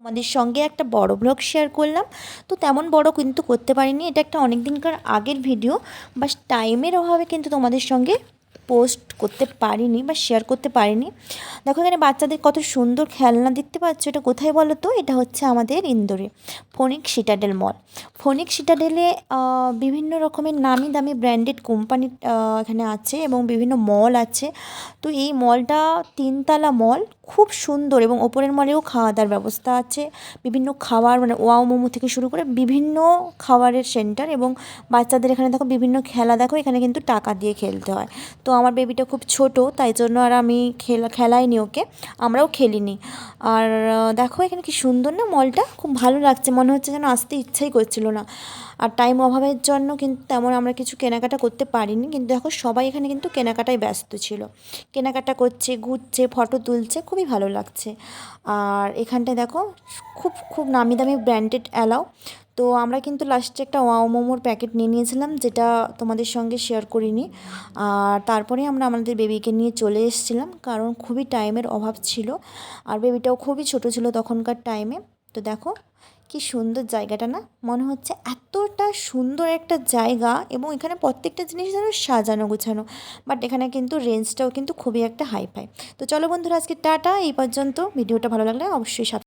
আমাদের সঙ্গে একটা বড় ব্লগ শেয়ার করলাম। তো তেমন বড় কিন্তু করতে পারিনি। এটা একটা অনেক দিনকার আগের ভিডিও বা টাইমের অভাবে কিন্তু তোমাদের সঙ্গে পোস্ট করতে পারিনি বা শেয়ার করতে পারিনি। দেখো এখানে বাচ্চাদের কত সুন্দর খেলনা দেখতে পাচ্ছ। এটা কোথায় বলো তো? এটা হচ্ছে আমাদের ইন্দোরে ফোনিক সিটাডেল মল ফোনিক সিটাডেলে বিভিন্ন রকমের নামি দামি ব্র্যান্ডেড কোম্পানি এখানে আছে এবং বিভিন্ন মল আছে। তো এই মলটা তিনতলা মল খুব সুন্দর এবং ওপরের মলেও খাওয়া দাওয়ার ব্যবস্থা আছে। বিভিন্ন খাবার মানে ওয়াও মোমো থেকে শুরু করে বিভিন্ন খাবারের সেন্টার এবং বাচ্চাদের এখানে দেখো বিভিন্ন খেলা দেখো, এখানে কিন্তু টাকা দিয়ে খেলতে হয়। তো আমার বেবিটা খুব ছোট, তাই জন্য আর আমি খেলা, খেলাইনি ওকে, আমরাও খেলিনি। আর দেখো এখানে কি সুন্দর না মলটা? খুব ভালো লাগছে, মনে হচ্ছে যেন আসতে ইচ্ছাই করছিল না। আর টাইম অভাবের জন্য কিন্তু তেমন আমরা কিছু কেনাকাটা করতে পারিনি, কিন্তু দেখো সবাই এখানে কিন্তু কেনাকাটায় ব্যস্ত ছিল। কেনাকাটা করছে, ঘুরছে ফটো তুলছে খুবই ভালো লাগছে। আর এখানটায় দেখো, খুব খুব নামি দামি ব্র্যান্ডেড অ্যালাও তো আমরা কিন্তু লাস্টে একটা ওয়াও মোমোর প্যাকেট নিয়ে নিয়েছিলাম, যেটা তোমাদের সঙ্গে শেয়ার করিনি। আর তারপরে আমরা আমাদের বেবিকে নিয়ে চলে এসেছিলাম, কারণ খুবই টাইমের অভাব ছিল। আর বেবিটাও খুবই ছোট ছিল তখনকার টাইমে তো দেখো কি সুন্দর জায়গাটা না? মনে হচ্ছে এতটা সুন্দর একটা জায়গা এবং এখানে প্রত্যেকটা জিনিস যেন সাজানো, গোছানো। বাট এখানে কিন্তু রেঞ্জটাও কিন্তু খুবই একটা হাই ফাই তো চলো বন্ধুরা, আজকে টাটা, এই পর্যন্ত। ভিডিওটা ভালো লাগলে অবশ্যই